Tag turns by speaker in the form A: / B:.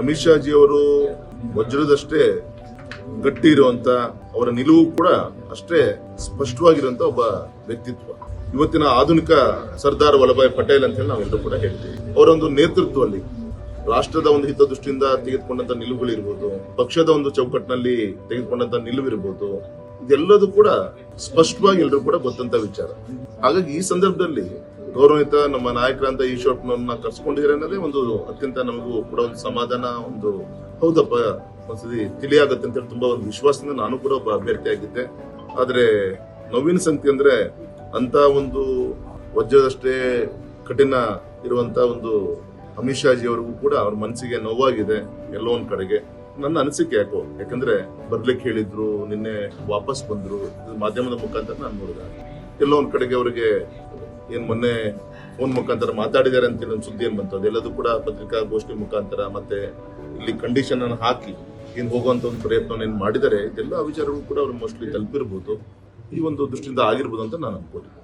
A: ಅಮಿತ್ ಶಾಜಿ ಅವರು ವಜ್ರದಷ್ಟೇ ಗಟ್ಟಿ ಇರುವಂತ ಅವರ ನಿಲುವು ಕೂಡ ಅಷ್ಟೇ ಸ್ಪಷ್ಟವಾಗಿರುವಂತ ಒಬ್ಬ ವ್ಯಕ್ತಿತ್ವ. ಇವತ್ತಿನ ಆಧುನಿಕ ಸರ್ದಾರ್ ವಲ್ಲಭಾಯ್ ಪಟೇಲ್ ಅಂತ ಹೇಳಿ ನಾವೆಲ್ಲರೂ ಕೂಡ ಹೇಳ್ತೀವಿ. ಅವರೊಂದು ನೇತೃತ್ವದಲ್ಲಿ ರಾಷ್ಟ್ರದ ಒಂದು ಹಿತದೃಷ್ಟಿಯಿಂದ ತೆಗೆದುಕೊಂಡಂತ ನಿಲುವುಗಳಿರ್ಬೋದು ಪಕ್ಷದ ಒಂದು ಚೌಕಟ್ಟಿನಲ್ಲಿ ತೆಗೆದುಕೊಂಡಂತ ನಿಲುವಿರ್ಬೋದು ಇದೆಲ್ಲದೂ ಕೂಡ ಸ್ಪಷ್ಟವಾಗಿ ಎಲ್ಲರೂ ಕೂಡ ಗೊತ್ತಂತ ವಿಚಾರ. ಹಾಗಾಗಿ ಈ ಸಂದರ್ಭದಲ್ಲಿ ಗೌರವಿತ ನಮ್ಮ ನಾಯಕರಂತ ಈಶ್ವರಪ್ಪನವ್ರನ್ನ ಕರ್ಸ್ಕೊಂಡಿದ್ರೆ ಅನ್ನೋದೇ ಒಂದು ಅತ್ಯಂತ ನಮಗೂ ಕೂಡ ಒಂದು ಸಮಾಧಾನ, ಒಂದು ಹೌದಪ್ಪ, ಒಂದ್ಸತಿ ತಿಳಿಯಾಗತ್ತೆ ಅಂತ ಹೇಳಿ ತುಂಬಾ ಒಂದು ವಿಶ್ವಾಸದಿಂದ ನಾನು ಕೂಡ ಒಬ್ಬ ಅಭ್ಯರ್ಥಿ ಆಗಿದ್ದೆ. ಆದ್ರೆ ನೋವಿನ ಸಂತಿ ಅಂದ್ರೆ ಅಂತ ಒಂದು ವಜ್ರದಷ್ಟೇ ಕಠಿಣ ಇರುವಂತ ಒಂದು ಅಮಿತ್ ಶಾಜಿ ಅವರಿಗೂ ಕೂಡ ಅವ್ರ ಮನಸ್ಸಿಗೆ ನೋವಾಗಿದೆ ಎಲ್ಲೋ ಒಂದ್ ಕಡೆಗೆ. ನನ್ನ ಅನಿಸಿಕೆ ಯಾಕೋ? ಯಾಕಂದ್ರೆ ಬರ್ಲಿಕ್ಕೆ ಹೇಳಿದ್ರು, ನಿನ್ನೆ ವಾಪಸ್ ಬಂದ್ರು. ಮಾಧ್ಯಮದ ಮುಖಾಂತರ ನಾನು ನೋಡಿದೆ. ಎಲ್ಲೋ ಕಡೆಗೆ ಅವರಿಗೆ ಏನ್ ಮೊನ್ನೆ ಫೋನ್ ಮುಖಾಂತರ ಮಾತಾಡಿದ್ದಾರೆ ಅಂತ ಒಂದು ಸುದ್ದಿ ಏನ್ ಬಂತು? ಅದೆಲ್ಲದೂ ಕೂಡ ಪತ್ರಿಕಾಗೋಷ್ಠಿ ಮುಖಾಂತರ ಮತ್ತೆ ಇಲ್ಲಿ ಕಂಡೀಷನ್ ಅನ್ನು ಹಾಕಿ ಏನು ಹೋಗುವಂತ ಒಂದು ಪ್ರಯತ್ನ ಏನ್ ಮಾಡಿದರೆ ಇದೆಲ್ಲ ವಿಚಾರಗಳು ಕೂಡ ಅವ್ರು ಮೋಸ್ಟ್ಲಿ ತಲುಪಿರ್ಬೋದು. ಈ ಒಂದು ದೃಷ್ಟಿಯಿಂದ ಆಗಿರ್ಬೋದು ಅಂತ ನಾನು ಅನ್ಕೋತೀನಿ